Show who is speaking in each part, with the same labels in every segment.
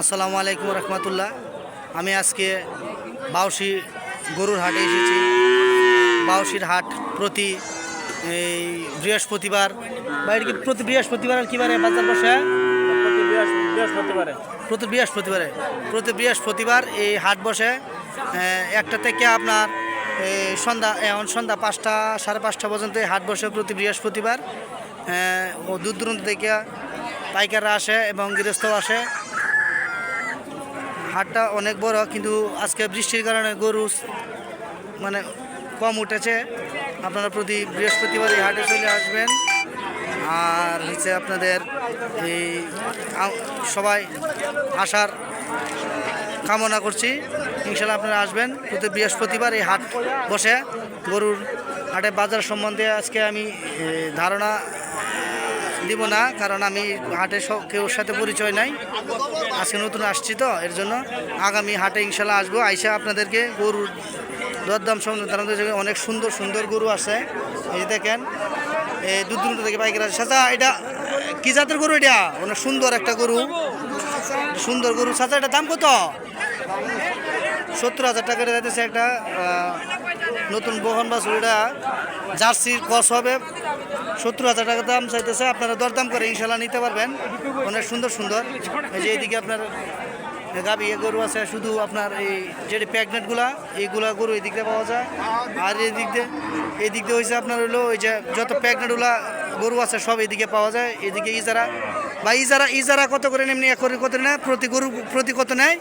Speaker 1: আসসালামু আলাইকুম রহমতুল্লাহ। আমি আজকে বাউসি গরুর হাটে এসেছি। বাউসির হাট প্রতি এই বৃহস্পতিবার বাইরে কি প্রতি বৃহস্পতিবার আর কি বারে? বাজার বসে?
Speaker 2: প্রতি বৃহস্পতিবারে।
Speaker 1: প্রতি বৃহস্পতিবারে। প্রতি বৃহস্পতিবার এই হাট বসে। একটা থেকে আপনার এই সন্ধ্যা এখন সন্ধ্যা পাঁচটা সাড়ে পাঁচটা পর্যন্ত এই হাট বসে প্রতি বৃহস্পতিবার। ও দূর দূরান্ত থেকে পাইকাররা আসে এবং গৃহস্থ আসে। হাটটা অনেক বড়, কিন্তু আজকে বৃষ্টির কারণে গরু মানে কম উঠেছে। আপনারা প্রতি বৃহস্পতিবার এই হাটে চলে আসবেন। আর হচ্ছে আপনাদের এই সবাই আসার কামনা করছি। ইনশাল্লাহ আপনারা আসবেন। প্রতি বৃহস্পতিবার এই হাট বসে গরুর হাটে বাজার সম্বন্ধে আজকে আমি ধারণা দিব না, কারণ আমি হাটে কেউ সাথে পরিচয় নাই। আজকে নতুন আসছি তো, এর জন্য আগামী হাটে ইনশাল্লাহ আসব। আইসা আপনাদেরকে গরুর দরদাম সম্বন্ধে অনেক সুন্দর সুন্দর গরু আছে। এই যে দেখেন, এই দূর দূরান্ত থেকে পাইকার আছে চাচা, এটা কি জাতের গরু এটা? অনেক সুন্দর একটা গরু। সুন্দর গরু। চাচা এটা দাম কত? সত্তর হাজার টাকা যাইতেছে একটা নতুন বহন বা ছুরিটা জার্সির কস হবে। সত্তর হাজার টাকা দাম চাইতেছে। আপনারা দরদাম করে ইনশাল্লাহ নিতে পারবেন। অনেক সুন্দর সুন্দর। এই যে এইদিকে আপনার গাবি গরু আছে, শুধু আপনার এই যেটি প্যাগনেটগুলা এইগুলা গরু এই দিক দিয়ে পাওয়া যায়। আর এই দিক দিয়ে এই দিক দিয়ে হয়েছে আপনার হলো ওই যে যত প্যাগনেটগুলা গরু আছে, সব এদিকে পাওয়া যায়। এদিকে ইজারা, বা ইজারা ইজারা কত করে এমনি এক করে কত নেয়? প্রতি গরু, প্রতি কত নেয়?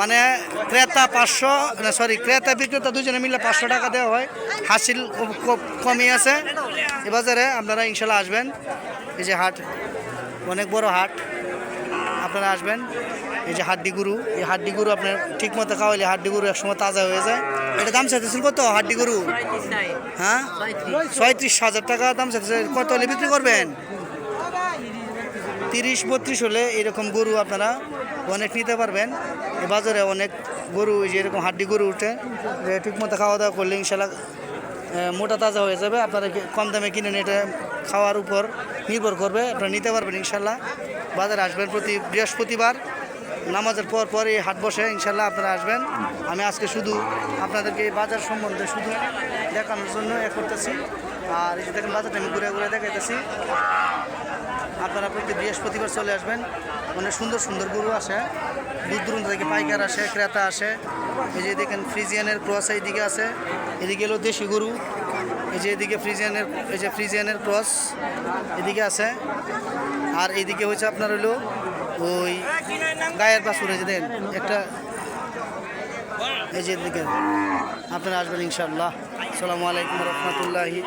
Speaker 1: মানে ক্রেতা পাঁচশো সরি ক্রেতা বিক্রেতা দুজনে মিলে পাঁচশো টাকা দেওয়া হয়। হাসিল কমই আছে। এ বাজারে আপনারা ইনশাল্লাহ আসবেন। এই যে হাট, অনেক বড় হাট। আপনারা আসবেন। এই যে হাড্ডি গরু, এই হাড্ডি গরু আপনার ঠিক মতো খাওয়াইলে হাড্ডি গরু একসময় তাজা হয়ে যায়। এটা দাম চাইতেছিল কত হাড্ডি গরু? হ্যাঁ? ছয়ত্রিশ হাজার টাকা দাম চাইতেছে। কত হলে বিক্রি করবেন? তিরিশ, বত্রিশ হলে এরকম গরু আপনারা অনেক নিতে পারবেন। এ বাজারে অনেক গরু যে এরকম হাড্ডি গরু উঠে ঠিকমতো খাওয়া দাওয়া করলে ইনশাল্লাহ মোটা তাজা হয়ে যাবে। আপনারা কম দামে কিনেন এটা খাওয়ার উপর নির্ভর করবে, আপনারা নিতে পারবেন ইনশাল্লাহ। বাজারে আসবেন প্রতি বৃহস্পতিবার, নামাজের পর পরে হাট বসে ইনশাল্লাহ আপনারা আসবেন। আমি আজকে শুধু আপনাদেরকে এই বাজার সম্বন্ধে শুধু দেখানোর জন্য এ করতেছি। আর এই যে দেখেন বাজারটা আমি ঘুরে ঘুরে দেখাইতেছি। আপনারা প্রতি বৃহস্পতিবার চলে আসবেন। অনেক সুন্দর সুন্দর গরু আসে। দূর দূরান্ত থেকে পাইকার আসে, ক্রেতা আসে। এই যে দেখেন ফ্রিজিয়ানের ক্রস এইদিকে আছে। এদিকে হলো দেশি গরু। এই যে এদিকে ফ্রিজিয়ানের, এই যে ফ্রিজিয়ানের ক্রস এদিকে আছে। আর এদিকে হচ্ছে আপনার হলো ওই গায়ের বাছুর যে দেখেন, একটা এই যে এদিকে আপনারা আসবেন ইনশাল্লাহ আসসালামু আলাইকুম রহমতুল্লাহি